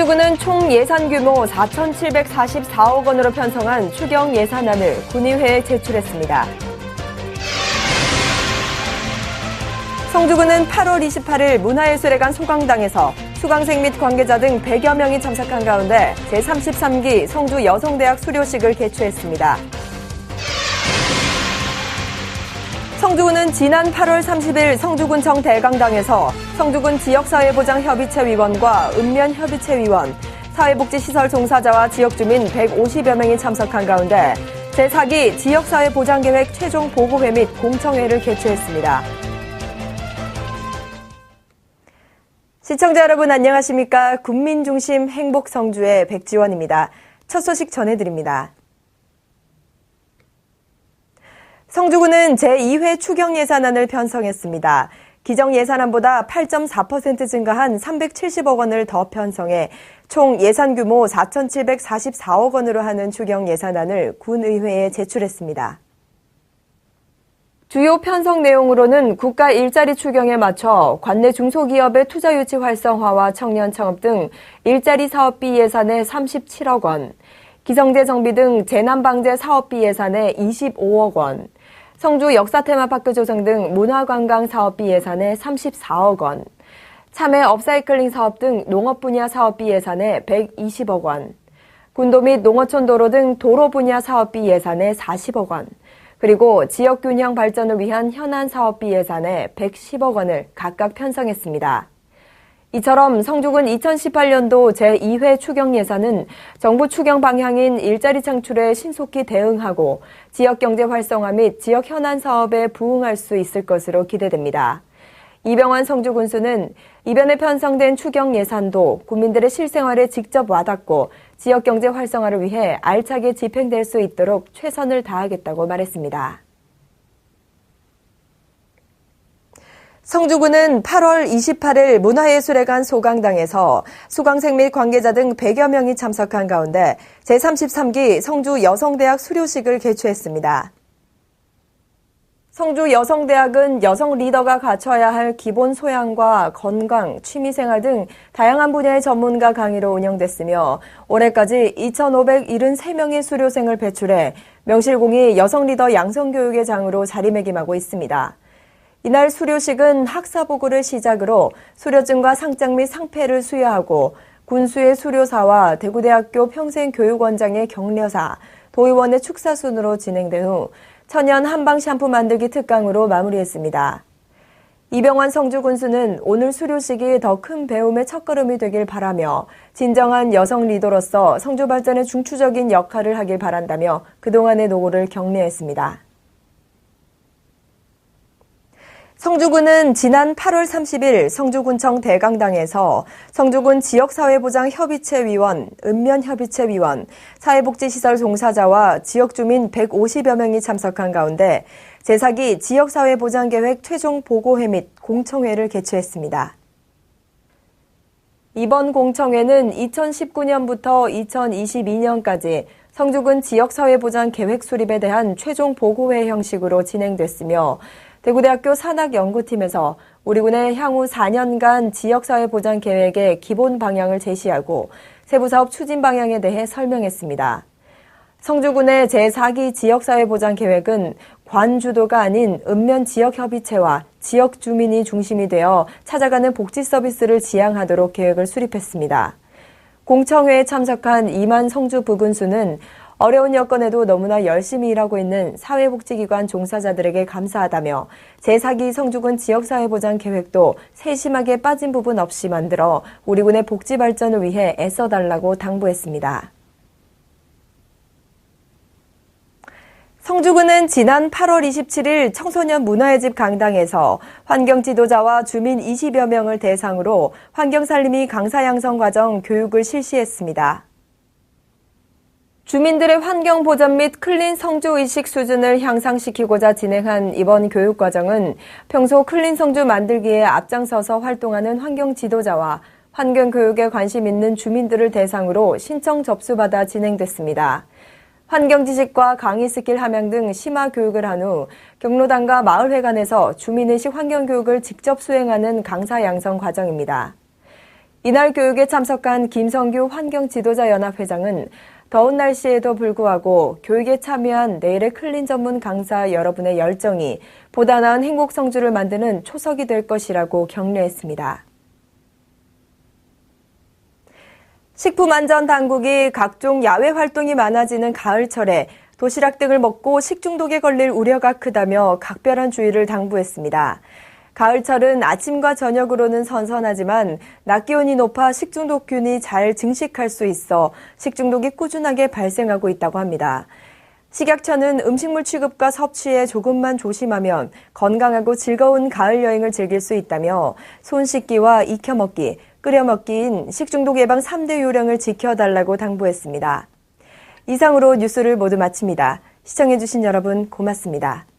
성주군은 총 예산 규모 4,744억 원으로 편성한 추경 예산안을 군의회에 제출했습니다. 성주군은 8월 28일 문화예술회관 소강당에서 수강생 및 관계자 등 100여 명이 참석한 가운데 제33기 성주 여성대학 수료식을 개최했습니다. 성주군은 지난 8월 30일 성주군청 대강당에서 성주군 지역사회보장협의체 위원과 읍면협의체 위원, 사회복지시설 종사자와 지역주민 150여 명이 참석한 가운데 제4기 지역사회보장계획 최종 보고회 및 공청회를 개최했습니다. 시청자 여러분 안녕하십니까? 국민중심 행복성주의 백지원입니다. 첫 소식 전해드립니다. 성주군은 제2회 추경 예산안을 편성했습니다. 기정 예산안보다 8.4% 증가한 370억 원을 더 편성해 총 예산 규모 4,744억 원으로 하는 추경 예산안을 군의회에 제출했습니다. 주요 편성 내용으로는 국가 일자리 추경에 맞춰 관내 중소기업의 투자 유치 활성화와 청년 창업 등 일자리 사업비 예산에 37억 원, 기성재 정비 등 재난 방제 사업비 예산에 25억 원, 성주 역사 테마파크 조성 등 문화관광 사업비 예산에 34억 원, 참외 업사이클링 사업 등 농업 분야 사업비 예산에 120억 원, 군도 및 농어촌 도로 등 도로 분야 사업비 예산에 40억 원, 그리고 지역 균형 발전을 위한 현안 사업비 예산에 110억 원을 각각 편성했습니다. 이처럼 성주군 2018년도 제2회 추경 예산은 정부 추경 방향인 일자리 창출에 신속히 대응하고 지역 경제 활성화 및 지역 현안 사업에 부응할 수 있을 것으로 기대됩니다. 이병환 성주 군수는 이변에 편성된 추경 예산도 국민들의 실생활에 직접 와닿고 지역 경제 활성화를 위해 알차게 집행될 수 있도록 최선을 다하겠다고 말했습니다. 성주군은 8월 28일 문화예술회관 소강당에서 수강생 및 관계자 등 100여 명이 참석한 가운데 제33기 성주 여성대학 수료식을 개최했습니다. 성주 여성대학은 여성 리더가 갖춰야 할 기본 소양과 건강, 취미생활 등 다양한 분야의 전문가 강의로 운영됐으며 올해까지 2,573명의 수료생을 배출해 명실공히 여성 리더 양성교육의 장으로 자리매김하고 있습니다. 이날 수료식은 학사보고를 시작으로 수료증과 상장 및 상패를 수여하고 군수의 수료사와 대구대학교 평생교육원장의 격려사, 도의원의 축사 순으로 진행된 후 천연 한방 샴푸 만들기 특강으로 마무리했습니다. 이병환 성주 군수는 오늘 수료식이 더 큰 배움의 첫걸음이 되길 바라며 진정한 여성 리더로서 성주 발전에 중추적인 역할을 하길 바란다며 그동안의 노고를 격려했습니다. 성주군은 지난 8월 30일 성주군청 대강당에서 성주군 지역사회보장협의체 위원, 읍면협의체 위원, 사회복지시설 종사자와 지역주민 150여 명이 참석한 가운데 제4기 지역사회보장계획 최종 보고회 및 공청회를 개최했습니다. 이번 공청회는 2019년부터 2022년까지 성주군 지역사회보장 계획 수립에 대한 최종 보고회 형식으로 진행됐으며 대구대학교 산학연구팀에서 우리 군의 향후 4년간 지역사회 보장 계획의 기본 방향을 제시하고 세부 사업 추진 방향에 대해 설명했습니다. 성주군의 제4기 지역사회 보장 계획은 관주도가 아닌 읍면 지역협의체와 지역 주민이 중심이 되어 찾아가는 복지 서비스를 지향하도록 계획을 수립했습니다. 공청회에 참석한 이만 성주 부군수는 어려운 여건에도 너무나 열심히 일하고 있는 사회복지기관 종사자들에게 감사하다며 제4기 성주군 지역사회보장 계획도 세심하게 빠진 부분 없이 만들어 우리 군의 복지 발전을 위해 애써달라고 당부했습니다. 성주군은 지난 8월 27일 청소년 문화의 집 강당에서 환경 지도자와 주민 20여 명을 대상으로 환경살림이 강사 양성 과정 교육을 실시했습니다. 주민들의 환경 보전 및 클린 성주 의식 수준을 향상시키고자 진행한 이번 교육 과정은 평소 클린 성주 만들기에 앞장서서 활동하는 환경 지도자와 환경 교육에 관심 있는 주민들을 대상으로 신청 접수받아 진행됐습니다. 환경 지식과 강의 스킬 함양 등 심화 교육을 한 후 경로당과 마을회관에서 주민의식 환경 교육을 직접 수행하는 강사 양성 과정입니다. 이날 교육에 참석한 김성규 환경지도자연합회장은 더운 날씨에도 불구하고 교육에 참여한 내일의 클린 전문 강사 여러분의 열정이 보다 나은 행복 성주를 만드는 초석이 될 것이라고 격려했습니다. 식품안전당국이 각종 야외 활동이 많아지는 가을철에 도시락 등을 먹고 식중독에 걸릴 우려가 크다며 각별한 주의를 당부했습니다. 가을철은 아침과 저녁으로는 선선하지만 낮 기온이 높아 식중독균이 잘 증식할 수 있어 식중독이 꾸준하게 발생하고 있다고 합니다. 식약처는 음식물 취급과 섭취에 조금만 조심하면 건강하고 즐거운 가을 여행을 즐길 수 있다며 손 씻기와 익혀 먹기, 끓여 먹기인 식중독 예방 3대 요령을 지켜달라고 당부했습니다. 이상으로 뉴스를 모두 마칩니다. 시청해주신 여러분 고맙습니다.